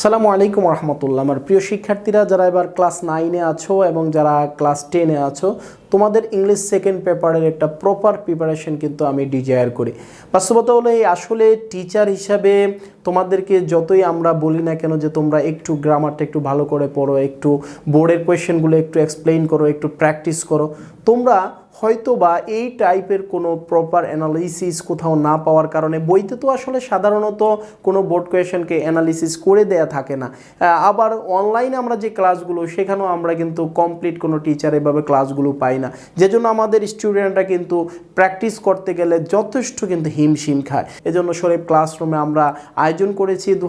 সালামু আলাইকুম রহমতুল্লাহ আমার প্রিয় শিক্ষার্থীরা, যারা এবার ক্লাস নাইনে আছো এবং যারা ক্লাস টেনে আছো, তোমাদের ইংলিশ সেকেন্ড পেপারের একটা প্রপার প্রিপারেশন কিন্তু আমি ডিজায়ার করি। বাস্তবতা হলো এই, আসলে টিচার হিসাবে তোমাদেরকে যতই আমরা বলি না কেন যে তোমরা একটু গ্রামারটা একটু ভালো করে পড়ো, একটু বোর্ডের কোয়েশ্চেনগুলো একটু এক্সপ্লেইন করো, একটু প্র্যাকটিস করো, তোমরা হয়তো বা এই টাইপের কোনো প্রপার অ্যানালিসিস কোথাও না পাওয়ার কারণে বইতে তো আসলে সাধারণত কোনো বোর্ড কোয়েশনকে অ্যানালিসিস করে দেয়া থাকে না। আবার অনলাইনে আমরা যে ক্লাসগুলো সেখানেও আমরা কিন্তু কমপ্লিট কোনো টিচার এভাবে ক্লাসগুলো পাই না। যে জন্য আমাদের স্টুডেন্টরা কিন্তু প্র্যাকটিস করতে গেলে যথেষ্ট কিন্তু হিমশিম খায়। এজন্য শরীফ ক্লাসরুমে আমরা আয়োজন করেছি দু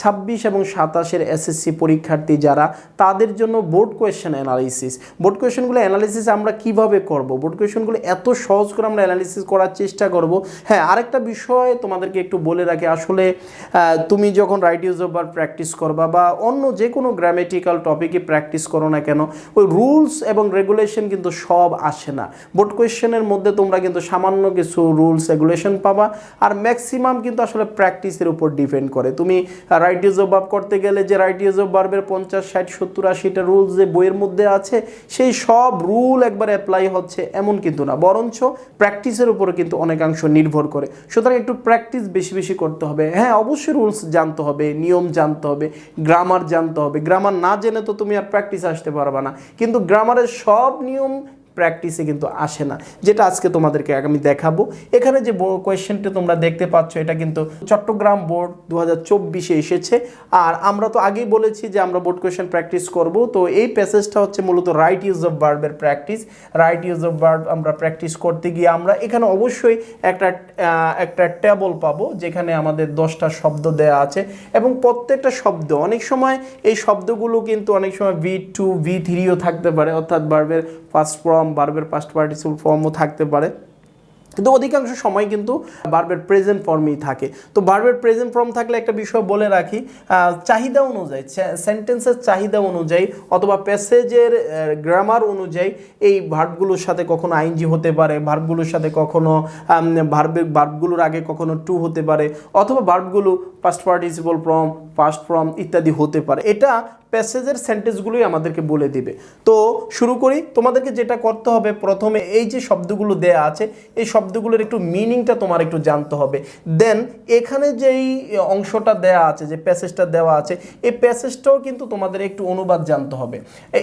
ছাব্বিশ এবং সাতাশের এসএসসি পরীক্ষার্থী যারা, তাদের জন্য বোর্ড কোয়েশ্চেন অ্যানালিসিস বোর্ড কোয়েশ্চেনগুলো অ্যানালিসিস আমরা কীভাবে করব? বোর্ড কোয়েশ্চেনগুলো এত সহজ করে আমরা অ্যানালিসিস করার চেষ্টা করব। হ্যাঁ আরেকটা বিষয় তোমাদেরকে একটু বলে রাখি। আসলে তুমি যখন রাইট ইউজ অফ প্র্যাকটিস করবা বা অন্য যে কোনো গ্রামেটিক্যাল টপিকে প্র্যাকটিস করো না কেন, ওই রুলস এবং রেগুলেশন কিন্তু সব আসে না। বোর্ড কোয়েশ্চেনের মধ্যে তোমরা কিন্তু সামান্য কিছু রুলস রেগুলেশন পাবা আর ম্যাক্সিমাম কিন্তু আসলে প্র্যাকটিসের উপর ডিপেন্ড করে। তুমি রাইট ইউজ অফ করতে গেলে যে রাইট ইউজ অফ ভার্বের পঞ্চাশ, ষাট, সত্তর, আশিটা রুলস যে বইয়ের মধ্যে আছে, সেই সব রুল একবার অ্যাপ্লাই হচ্ছে এমন কিন্তু না, বরঞ্চ প্র্যাকটিসের উপরে কিন্তু অনেকাংশ নির্ভর করে। সুতরাং একটু প্র্যাকটিস বেশি বেশি করতে হবে। হ্যাঁ অবশ্যই রুলস জানতে হবে, নিয়ম জানতে হবে, গ্রামার জানতে হবে। গ্রামার না জেনে তো তুমি আর প্র্যাকটিস আসতে পারবে না। কিন্তু গ্রামারের সব নিয়ম প্র্যাকটিসে কিন্তু আসে না, যেটা আজকে তোমাদেরকে আমি দেখাবো। এখানে যে কোয়েশ্চেনটা তোমরা দেখতে পাচ্ছ, এটা কিন্তু চট্টগ্রাম বোর্ড দু হাজার এসেছে। আর আমরা তো আগেই বলেছি যে আমরা বোর্ড কোয়েশ্চেন প্র্যাকটিস করব, তো এই প্যাসেজটা হচ্ছে মূলত রাইট ইউজ অফ ভার্বের practice right use of verb আমরা প্র্যাকটিস করতে গিয়ে আমরা এখানে অবশ্যই একটা একটা টেবল পাবো, যেখানে আমাদের দশটা শব্দ দেয়া আছে। এবং প্রত্যেকটা শব্দ, অনেক সময় এই শব্দগুলো কিন্তু অনেক সময় ভি টু ভি থ্রিও থাকতে পারে, অর্থাৎ ভার্বের ফার্স্ট ফর্ম ভার্বের ফার্স্ট পার্টিসিপল ফর্মও থাকতে পারে। কিন্তু অধিকাংশ সময় কিন্তু বার্বের প্রেজেন্ট ফর্মই থাকে। তো বার্বের প্রেজেন্ট ফর্ম থাকলে একটা বিষয় বলে রাখি চাহিদা অনুযায়ী সেন্টেন্সের চাহিদা অনুযায়ী অথবা প্যাসেজের গ্রামার অনুযায়ী এই ভার্বগুলোর সাথে কখনো আইনজি হতে পারে ভার্বগুলোর সাথে কখনো ভার্বের ভার্বগুলোর আগে কখনো টু হতে পারে, অথবা ভার্বগুলো past participle form past form ইত্যাদি হতে পারে। এটা প্যাসেজের সেন্টেন্সগুলোই আমাদেরকে বলে দিবে। তো শুরু করি, তোমাদেরকে যেটা করতে হবে, প্রথমে এই যে শব্দগুলো দেয়া আছে, এই শব্দগুলোর একটু মিনিংটা তোমার একটু জানতে হবে। দেন এখানে যেই অংশটা দেয়া আছে, যে প্যাসেজটা দেওয়া আছে, এই প্যাসেজটাও কিন্তু তোমাদের একটু অনুবাদ জানতে হবে।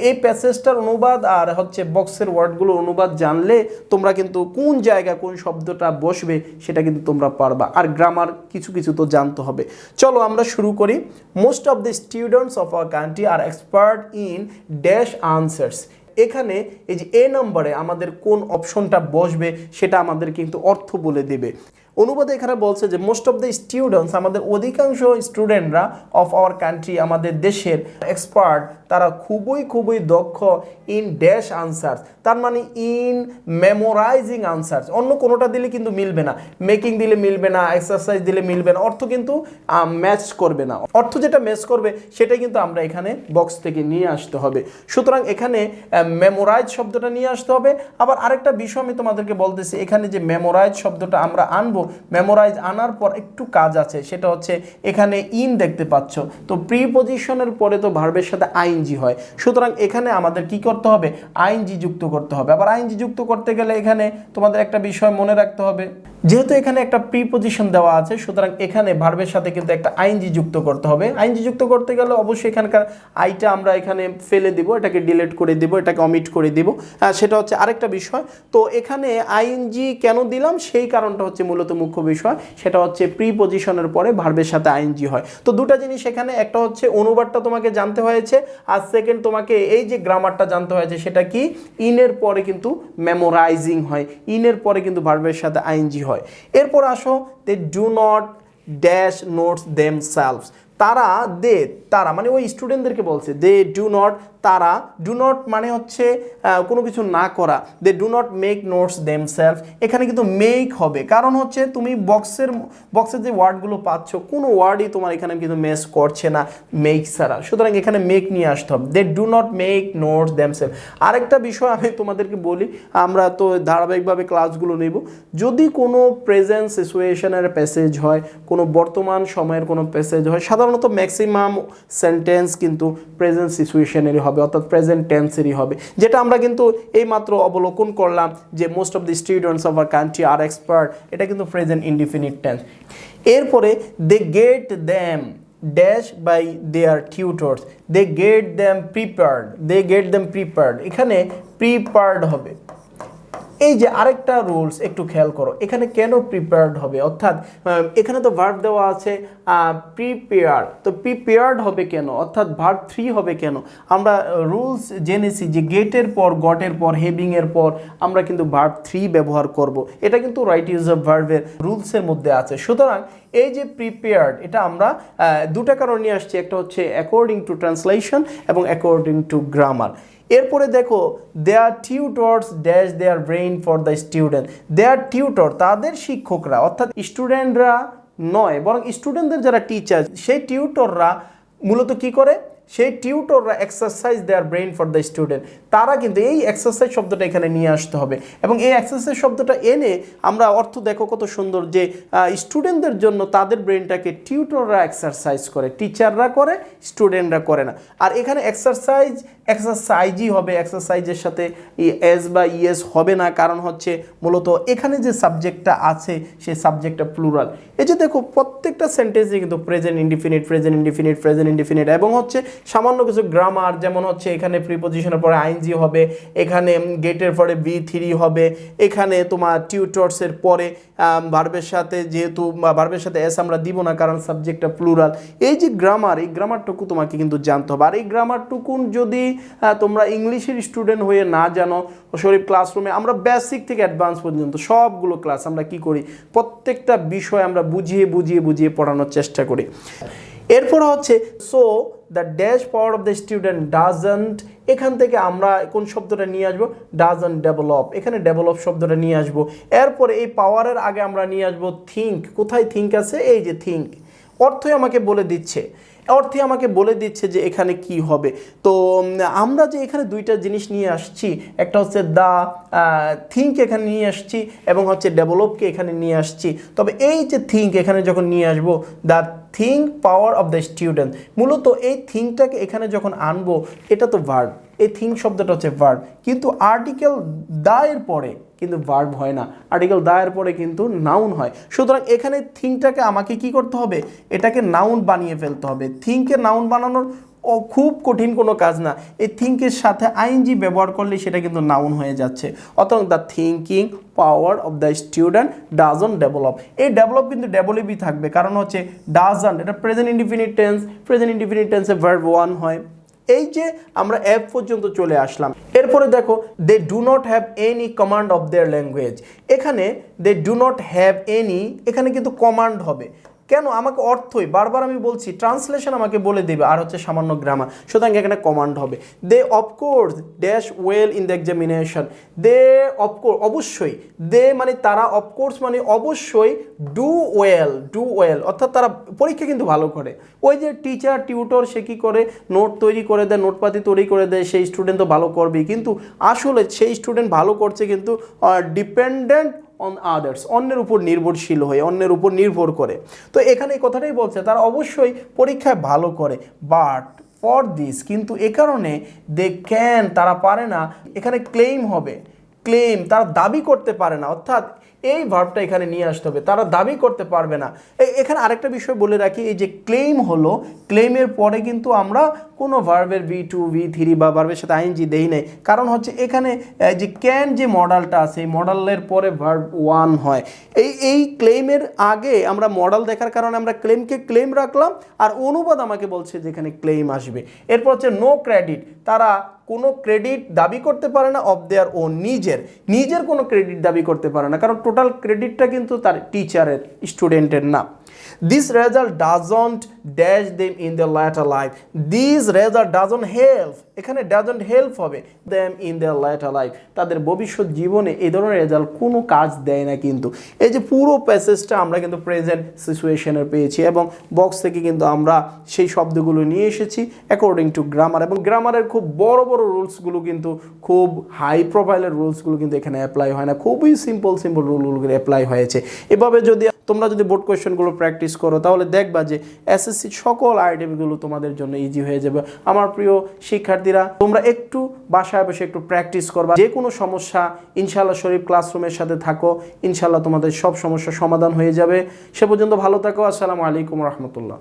এই প্যাসেজটার অনুবাদ আর হচ্ছে বক্সের ওয়ার্ডগুলোর অনুবাদ জানলে তোমরা কিন্তু কোন জায়গা কোন শব্দটা বসবে সেটা কিন্তু তোমরা পারবা। আর গ্রামার কিছু কিছু তো জানতে হবে। চলো আমরা শুরু করি। Most of the students of our country are expert in dash answers এখানে এই যে এ নম্বরে আমাদের কোন অপশনটা বসবে, সেটা আমাদের কিন্তু অর্থ বলে দেবে। অনুবাদে এখানে বলছে যে মোস্ট অফ দ্য স্টুডেন্টস আমাদের অধিকাংশ স্টুডেন্টরা অফ আওয়ার কান্ট্রি আমাদের দেশের এক্সপার্ট তারা খুবই খুবই দক্ষ ইন ড্যাশ আনসার্স তার মানে ইন মেমোরাইজিং আনসার্স অন্য কোনোটা দিলে কিন্তু মিলবে না মেকিং দিলে মিলবে না এক্সারসাইজ দিলে মিলবে না, অর্থ কিন্তু ম্যাচ করবে না, অর্থ যেটা ম্যাচ করবে সেটা কিন্তু আমরা এখানে বক্স থেকে নিয়ে আসতে হবে, সুতরাং এখানে মেমোরাইজ শব্দটা নিয়ে আসতে হবে, আবার আরেকটা বিষয় আমি তোমাদেরকে বলতেছি, এখানে যে মেমোরাইজ শব্দটা আমরা আনব মেমোরাইজ আনার পর একটু কাজ আছে, সেটা হচ্ছে এখানে ইন দেখতে পাচ্ছ। তো প্রিপোজিশনের পরে তো ভার্বের সাথে আইনজি হয়। সুতরাং এখানে আমাদের কি করতে হবে? আইনজি যুক্ত করতে হবে। আবার আইনজি যুক্ত করতে গেলে এখানে তোমাদের একটা বিষয় মনে রাখতে হবে। যেহেতু এখানে একটা প্রিপোজিশন দেওয়া আছে, সুতরাং এখানে ভার্বের সাথে কিন্তু একটা আইনজি যুক্ত করতে হবে। আইনজি যুক্ত করতে গেলে অবশ্যই এখানকার আইটা আমরা এখানে ফেলে দিব, এটাকে ডিলেট করে দিব, এটাকে অমিট করে দিব। সেটা হচ্ছে আরেকটা বিষয়। তো এখানে আইএনজি কেন দিলাম? সেই কারণটা হচ্ছে মূলত মুখ্য বিষয়। সেটা হচ্ছে প্রিপোজিশনের পরে ভার্বের সাথে আইএনজি হয়। তো দুটো জিনিস এখানে, একটা হচ্ছে অনুবাদটা তোমাকে জানতে হয়েছে, আর সেকেন্ড তোমাকে এই যে গ্রামারটা জানতে হয়েছে, সেটা কি? ইনের পরে কিন্তু মেমোরাইজিং হয়। ইনের পরে কিন্তু ভার্বের সাথে আইএনজি হয়। এরপর আসো they do not dash notes themselves তারা দে, তারা মানে ওই স্টুডেন্টদেরকে বলছে, দে ডু নট তারা, ডু নট মানে হচ্ছে কোনো কিছু না করা, they do not make notes themselves এখানে কিন্তু মেক হবে, কারণ হচ্ছে তুমি বক্সের বক্সের যে ওয়ার্ডগুলো পাচ্ছ, কোনো ওয়ার্ডই তোমার এখানে কিন্তু মেস করছে না মেক ছাড়া। সুতরাং এখানে মেক নিয়ে আসতে হবে। They do not make notes themself আরেকটা বিষয় আমি তোমাদেরকে বলি, আমরা তো ধারাবাহিকভাবে ক্লাসগুলো নেব। যদি কোনো প্রেজেন্ট সিচুয়েশনের প্যাসেজ হয়, কোনো বর্তমান সময়ের কোনো প্যাসেজ হয়, সাধারণত সাধারণত ম্যাক্সিমাম সেন্টেন্স কিন্তু প্রেজেন্ট সিচুয়েশনেরই হবে, অর্থাৎ প্রেজেন্ট টেন্সেরই হবে। যেটা আমরা কিন্তু এইমাত্র অবলোকন করলাম যে most of the students of our country are expert এটা কিন্তু প্রেজেন্ট ইনডিফিনিট টেন্স এরপরে they get them dash by their tutors they get them prepared they get them prepared এখানে প্রিপেয়ার্ড হবে। এই যে আরেকটা রুলস একটু খেয়াল করো, এখানে কেন প্রিপেয়ার্ড হবে? অর্থাৎ এখানে তো ভার্ব দেওয়া আছে প্রিপেয়ার তো প্রিপেয়ার্ড হবে কেন? অর্থাৎ ভার্ব থ্রি হবে কেন? আমরা রুলস জেনেছি যে গেটের পর গটের পর হেভিংয়ের পর, আমরা কিন্তু ভার্ব থ্রি ব্যবহার করব। এটা কিন্তু রাইট ইউজ অফ ভার্বের রুলসের মধ্যে আছে। সুতরাং, এই যে প্রিপেয়ার্ড এটা আমরা দুটা কারণ নিয়ে আসছি। একটা হচ্ছে অ্যাকর্ডিং টু ট্রান্সলেশন এবং অ্যাকর্ডিং টু গ্রামার এরপরে দেখো their tutors dash their brain for the student their tutor তাদের শিক্ষকরা, অর্থাৎ স্টুডেন্টরা নয়, বরং স্টুডেন্টদের যারা টিচার সেই টিউটররা মূলত কি করে? সেই টিউটররা exercise their brain for the student তারা কিন্তু এই এক্সারসাইজ শব্দটা এখানে নিয়ে আসতে হবে। এবং এই এক্সারসাইজ শব্দটা এনে আমরা অর্থ দেখো কত সুন্দর যে স্টুডেন্টদের জন্য তাদের ব্রেনটাকে টিউটররা এক্সারসাইজ করে টিচাররা করে স্টুডেন্টরা করে না। আর এখানে এক্সারসাইজ এক্সারসাইজই হবে, এক্সারসাইজের সাথে এস বা ইএস হবে না। কারণ হচ্ছে মূলত এখানে যে সাবজেক্টটা আছে, সেই সাবজেক্টটা প্লুরাল। এই যে দেখো, প্রত্যেকটা সেন্টেন্সে কিন্তু present, indefinite present indefinite present, indefinite এবং হচ্ছে সামান্য কিছু গ্রামার, যেমন হচ্ছে এখানে প্রিপোজিশনের পরে আইনজি হবে, এখানে গেটের পরে বি থ্রি হবে, এখানে তোমার টিউটর্সের পরে ভার্বের সাথে যেহেতু ভার্বের সাথে এস আমরা দিব না কারণ সাবজেক্টটা প্লুরাল। এই যে গ্রামার এই গ্রামারটুকু তোমাকে কিন্তু জানতে হবে। আর এই গ্রামারটুকুন যদি তোমরা ইংলিশের স্টুডেন্ট হয়ে না জানো, শরীফ ক্লাসরুমে আমরা বেসিক থেকে অ্যাডভান্স পর্যন্ত সবগুলো ক্লাস আমরা কি করি? প্রত্যেকটা বিষয় আমরা বুঝিয়ে বুঝিয়ে বুঝিয়ে পড়ানোর চেষ্টা করি। এরপর হচ্ছে so the dash power of the student doesn't এখান থেকে আমরা কোন শব্দটা নিয়ে আসব? ডাজন্ট ডেভেলপ এখানে ডেভেলপ শব্দটা নিয়ে আসব। এরপরে এই পাওয়ারের আগে আমরা নিয়ে আসব থিঙ্ক কোথায় থিঙ্ক আছে? এই যে থিঙ্ক অর্থই আমাকে বলে দিচ্ছে। অর্থে আমাকে বলে দিচ্ছে যে এখানে কি হবে। তো আমরা যে এখানে দুইটা জিনিস নিয়ে আসছি, একটা হচ্ছে দ্য থিঙ্ক এখানে নিয়ে আসছি এবং হচ্ছে ডেভেলপকে এখানে নিয়ে আসছি। তবে এই যে থিঙ্ক এখানে যখন নিয়ে আসব the think power of the student মূলত এই থিঙ্কটাকে এখানে যখন আনব, এটা তো ভার্ব এই থিঙ্ক শব্দটা হচ্ছে ভার্ব কিন্তু আর্টিকেল দায়ের পরে কিন্তু ভার্ব হয় না। আর্টিকেল দায়ের পরে কিন্তু নাউন হয়। সুতরাং এখানে থিঙ্কটাকে আমাকে কি করতে হবে? এটাকে নাউন বানিয়ে ফেলতে হবে। থিঙ্কে নাউন বানানোর ও খুব কঠিন কোনো কাজ না। এই থিঙ্কের সাথে আইনজি ব্যবহার করলে সেটা কিন্তু নাউন হয়ে যাচ্ছে। অতএব the thinking power of the student doesn't develop এই ডেভেলপ কিন্তু ডেভেলপই থাকবে। কারণ হচ্ছে ডাজন এটা present indefinite tense present indefinite টেন্সে ভার্ব ওয়ান হয়। এই যে আমরা অ্যাপ পর্যন্ত চলে আসলাম। এরপরে দেখো they do not have any command of their language এখানে they do not have any এখানে কিন্তু কমান্ড হবে। কেন আমাকে অর্থই? বারবার আমি বলছি ট্রান্সলেশন আমাকে বলে দেবে, আর হচ্ছে সামান্য গ্রামার সুতরাং এখানে কমান্ড হবে। They of course dash well in the examination they of course অবশ্যই। দে মানে তারা অফকোর্স মানে অবশ্যই ডু ওয়েল ডু ওয়েল অর্থাৎ তারা পরীক্ষা কিন্তু ভালো করে। ওই যে টিচার টিউটর সে কী করে? নোট তৈরি করে দেয় নোটপাতি তৈরি করে দেয়, সেই স্টুডেন্ট তো ভালো করবেই। কিন্তু আসলে সেই স্টুডেন্ট ভালো করছে কিন্তু ডিপেন্ডেন্ট অন আদার্স অন্যের উপর নির্ভরশীল হয়ে, অন্যের উপর নির্ভর করে। তো এখানে এই কথাটাই বলছে, তারা অবশ্যই পরীক্ষায় ভালো করে বাট ফর দিস কিন্তু এ কারণে দে ক্যান তারা পারে না, এখানে ক্লেম হবে। ক্লেম তারা দাবি করতে পারে না, অর্থাৎ এই ভার্বটা এখানে নিয়ে আসতে হবে। তারা দাবি করতে পারবে না। এখানে আরেকটা বিষয় বলে রাখি, এই যে ক্লেম হলো ক্লেমের পরে কিন্তু আমরা কোনো ভার্বের ভি টু ভি থ্রি বা ভার্বের সাথে আইনজি দেই নাই। কারণ হচ্ছে এখানে যে ক্যান যে মডেলটা আছে, এই মডেলের পরে ভার্ব ওয়ান হয়। এই এই ক্লেমের আগে আমরা মডেল দেখার কারণে আমরা ক্লেমকে ক্লেম রাখলাম, আর অনুবাদ আমাকে বলছে যেখানে ক্লেম আসবে। এরপর হচ্ছে নো ক্রেডিট তারা কোনো ক্রেডিট দাবি করতে পারে না অফ দেয়ার ও নিজের। নিজের কোনো ক্রেডিট দাবি করতে পারে না, কারণ টোটাল ক্রেডিটটা কিন্তু তার টিচারের স্টুডেন্টের না। This result doesn't dash them in the latter life this result doesn't help এখানে ডাজন্ট হেল্প হবে them in the latter life তাদের ভবিষ্যৎ জীবনে এই ধরনের রেজাল্ট কোনো কাজ দেয় না কিন্তু। এই যে পুরো প্যাসেজটা আমরা কিন্তু প্রেজেন্ট সিচুয়েশনের পেয়েছি এবং বক্স থেকে কিন্তু আমরা সেই শব্দগুলো নিয়ে এসেছি অ্যাকর্ডিং টু গ্রামার এবং গ্রামারের খুব বড় বড় রুলসগুলো কিন্তু খুব হাই প্রোফাইলের রুলসগুলো কিন্তু এখানে অ্যাপ্লাই হয় না। খুবই সিম্পল সিম্পল রুলগুলো অ্যাপ্লাই হয়েছে। এভাবে যদি তোমরা যদি বোর্ড কোয়েশ্চেনগুলো প্র্যাকটিস করো, তাহলে দেখবা যে এসএসসি সকল আইটেমগুলো তোমাদের জন্য ইজি হয়ে যাবে। আমার প্রিয় শিক্ষার্থীরা, তোমরা একটু বাসায় বসে একটু প্র্যাকটিস করবা। যে কোনো সমস্যা ইনশাল্লাহ শরীফ ক্লাসরুমের সাথে থাকো। ইনশাল্লাহ তোমাদের সব সমস্যা সমাধান হয়ে যাবে। সে পর্যন্ত ভালো থাকো। আসসালামু আলাইকুম রহমতুল্লাহ।